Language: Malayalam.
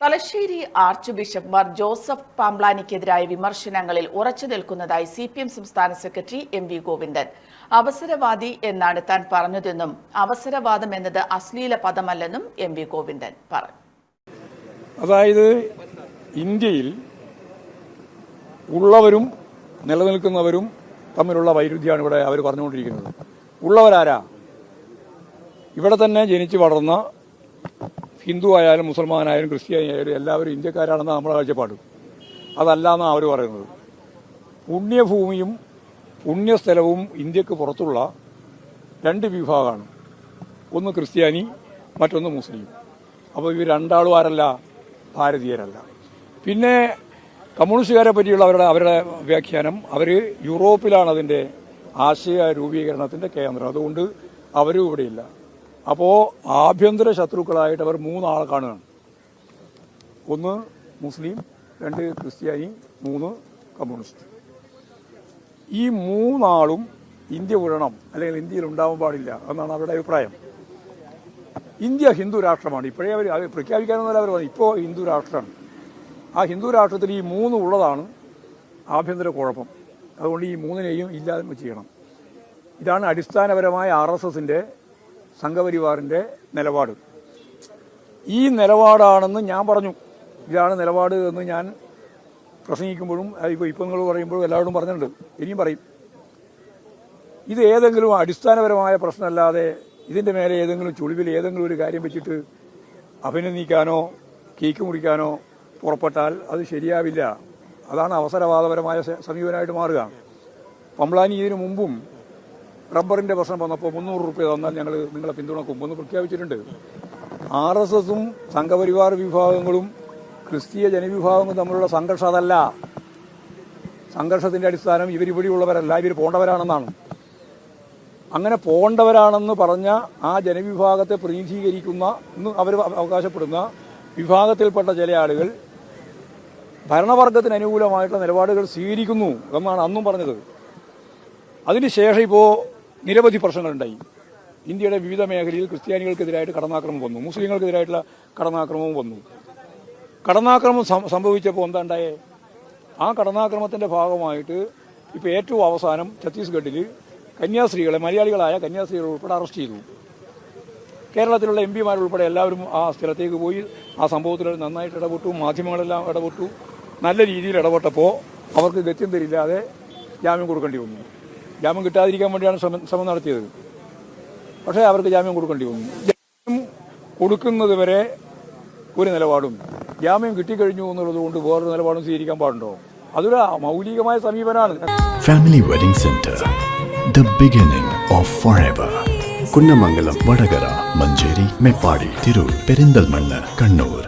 തലശ്ശേരി ആർച്ച് ബിഷപ്പ് മാർ ജോസഫ് പാംബ്ലാനിക്കെതിരായ വിമർശനങ്ങളിൽ ഉറച്ചു നിൽക്കുന്നതായി സി പി എം സംസ്ഥാന സെക്രട്ടറി എം വി ഗോവിന്ദൻ. അവസരവാദി എന്നാണ് താൻ പറഞ്ഞതെന്നും അവസരവാദം എന്നത് അശ്ലീല പദമല്ലെന്നും എം വി ഗോവിന്ദൻ പറഞ്ഞു. അതായത് ഇന്ത്യയിൽ ഉള്ളവരും നിലനിൽക്കുന്നവരും തമ്മിലുള്ള വൈരുദ്ധ്യമാണ് ഇവിടെ അവർ പറഞ്ഞുകൊണ്ടിരിക്കുന്നത്. ഉള്ളവരാരാ? ഇവിടെ തന്നെ ജനിച്ചു വളർന്ന ഹിന്ദു ആയാലും മുസൽമാനായാലും ക്രിസ്ത്യാനിയായാലും എല്ലാവരും ഇന്ത്യക്കാരാണെന്ന് നമ്മുടെ കാഴ്ചപ്പാട്. അതല്ല എന്നാണ് അവർ പറയുന്നത്. പുണ്യഭൂമിയും പുണ്യസ്ഥലവും ഇന്ത്യയ്ക്ക് പുറത്തുള്ള രണ്ട് വിഭാഗമാണ് ഒന്ന് ക്രിസ്ത്യാനി മറ്റൊന്ന് മുസ്ലിം. അപ്പോൾ ഇവർ രണ്ടാളും ആരല്ല ഭാരതീയരല്ല. പിന്നെ കമ്മ്യൂണിസ്റ്റുകാരെ പറ്റിയുള്ള അവരുടെ അവരുടെ വ്യാഖ്യാനം അവർ യൂറോപ്പിലാണ് അതിന്റെ ആശയ രൂപീകരണത്തിന്റെ കേന്ദ്രം. അതുകൊണ്ട് അവരും ഇവിടെയില്ല. അപ്പോൾ ആഭ്യന്തര ശത്രുക്കളായിട്ട് അവർ മൂന്നാളെ കാണുകയാണ്. ഒന്ന് മുസ്ലിം രണ്ട് ക്രിസ്ത്യാനി മൂന്ന് കമ്മ്യൂണിസ്റ്റ്. ഈ മൂന്നാളും ഇന്ത്യ വിടണം അല്ലെങ്കിൽ ഇന്ത്യയിൽ ഉണ്ടാവാൻ പാടില്ല എന്നാണ് അവരുടെ അഭിപ്രായം. ഇന്ത്യ ഹിന്ദു രാഷ്ട്രമാണ്. ഇപ്പോഴേ അവർ അത് പ്രഖ്യാപിക്കാനൊന്നുമല്ല അവർ പറഞ്ഞു ഇപ്പോൾ ഹിന്ദു രാഷ്ട്രമാണ്. ആ ഹിന്ദു രാഷ്ട്രത്തിൽ ഈ മൂന്ന് ഉള്ളതാണ് ആഭ്യന്തര കുഴപ്പം. അതുകൊണ്ട് ഈ മൂന്നിനെയും ഇല്ലാതെ ചെയ്യണം. ഇതാണ് അടിസ്ഥാനപരമായ ആർ എസ് എസിന്റെ സംഘപരിവാറിന്റെ നിലപാട്. ഈ നിലപാടാണെന്ന് ഞാൻ പറഞ്ഞു. ഇതാണ് നിലപാട് എന്ന് ഞാൻ പ്രസംഗിക്കുമ്പോഴും ഇപ്പോൾ ഇപ്പോൾ നിങ്ങൾ പറയുമ്പോഴും എല്ലാവരോടും പറഞ്ഞിട്ടുണ്ട്. ഇനിയും പറയും. ഇത് ഏതെങ്കിലും അടിസ്ഥാനപരമായ പ്രശ്നമല്ലാതെ ഇതിന്റെ മേലെ ഏതെങ്കിലും ചുളിവിൽ ഏതെങ്കിലും ഒരു കാര്യം വെച്ചിട്ട് അഭിനന്ദിക്കാനോ കേക്ക് മുറിക്കാനോ പുറപ്പെട്ടാൽ അത് ശരിയാവില്ല. അതാണ് അവസരവാദപരമായ സമീപനമായിട്ട് മാറുക. പമ്പ്ലാനി ഇതിനു മുമ്പും റബ്ബറിന്റെ പ്രശ്നം വന്നപ്പോൾ മുന്നൂറ് രൂപ തന്നാൽ ഞങ്ങൾ നിങ്ങളെ പിന്തുണക്കും എന്ന് പ്രഖ്യാപിച്ചിട്ടുണ്ട്. ആർ എസ് എസും സംഘപരിവാർ വിഭാഗങ്ങളും ക്രിസ്തീയ ജനവിഭാഗങ്ങളും തമ്മിലുള്ള സംഘർഷം അതല്ല. സംഘർഷത്തിന്റെ അടിസ്ഥാനം ഇവരിവിടെയുള്ളവരല്ല ഇവർ പോണ്ടവരാണെന്നാണ്. അങ്ങനെ പോണ്ടവരാണെന്ന് പറഞ്ഞ ആ ജനവിഭാഗത്തെ പ്രതിനിധീകരിക്കുന്ന ഇന്ന് അവർ അവകാശപ്പെടുന്ന വിഭാഗത്തിൽപ്പെട്ട ചില ആളുകൾ ഭരണവർഗത്തിന് അനുകൂലമായിട്ടുള്ള നിലപാടുകൾ സ്വീകരിക്കുന്നു എന്നാണ് അന്നും പറഞ്ഞത്. അതിനുശേഷം ഇപ്പോൾ നിരവധി പ്രശ്നങ്ങളുണ്ടായി. ഇന്ത്യയുടെ വിവിധ മേഖലയിൽ ക്രിസ്ത്യാനികൾക്കെതിരായിട്ട് കടന്നാക്രമം വന്നു. മുസ്ലിങ്ങൾക്കെതിരായിട്ടുള്ള കടന്നാക്രമവും വന്നു. കടന്നാക്രമം സംഭവിച്ചപ്പോൾ എന്താണ്ടായേ ആ കടന്നാക്രമത്തിന്റെ ഭാഗമായിട്ട് ഇപ്പോൾ ഏറ്റവും അവസാനം ഛത്തീസ്ഗഡിൽ കന്യാസ്ത്രീകളെ മലയാളികളായ കന്യാസ്ത്രീകളെ ഉൾപ്പെടെ അറസ്റ്റ് ചെയ്തു. കേരളത്തിലുള്ള എം പിമാരുൾപ്പെടെ എല്ലാവരും ആ സ്ഥലത്തേക്ക് പോയി ആ സംഭവത്തിൽ നന്നായിട്ട് ഇടപെട്ടു മാധ്യമങ്ങളെല്ലാം ഇടപെട്ടു. നല്ല രീതിയിൽ ഇടപെട്ടപ്പോൾ അവർക്ക് ഗത്യം തരില്ലാതെ ജാമ്യം കൊടുക്കേണ്ടി വന്നു. ജാമ്യം കിട്ടാതിരിക്കാൻ വേണ്ടിയാണ് ശ്രമം നടത്തിയത്. പക്ഷേ അവർക്ക് ജാമ്യം കൊടുക്കേണ്ടി വന്നു. ജാമ്യം കൊടുക്കുന്നത് വരെ ഒരു നിലപാടും ജാമ്യം കിട്ടിക്കഴിഞ്ഞു എന്നുള്ളത് കൊണ്ട് വേറൊരു നിലപാടും സ്വീകരിക്കാൻ പാടുണ്ടോ? അതൊരു മൗലികമായ സമീപനമാണ്. Family wedding centre the beginning of forever. Kunnamangalam Vadakara Manjeri Meppadi Tirur Perinthalmanna Kannur.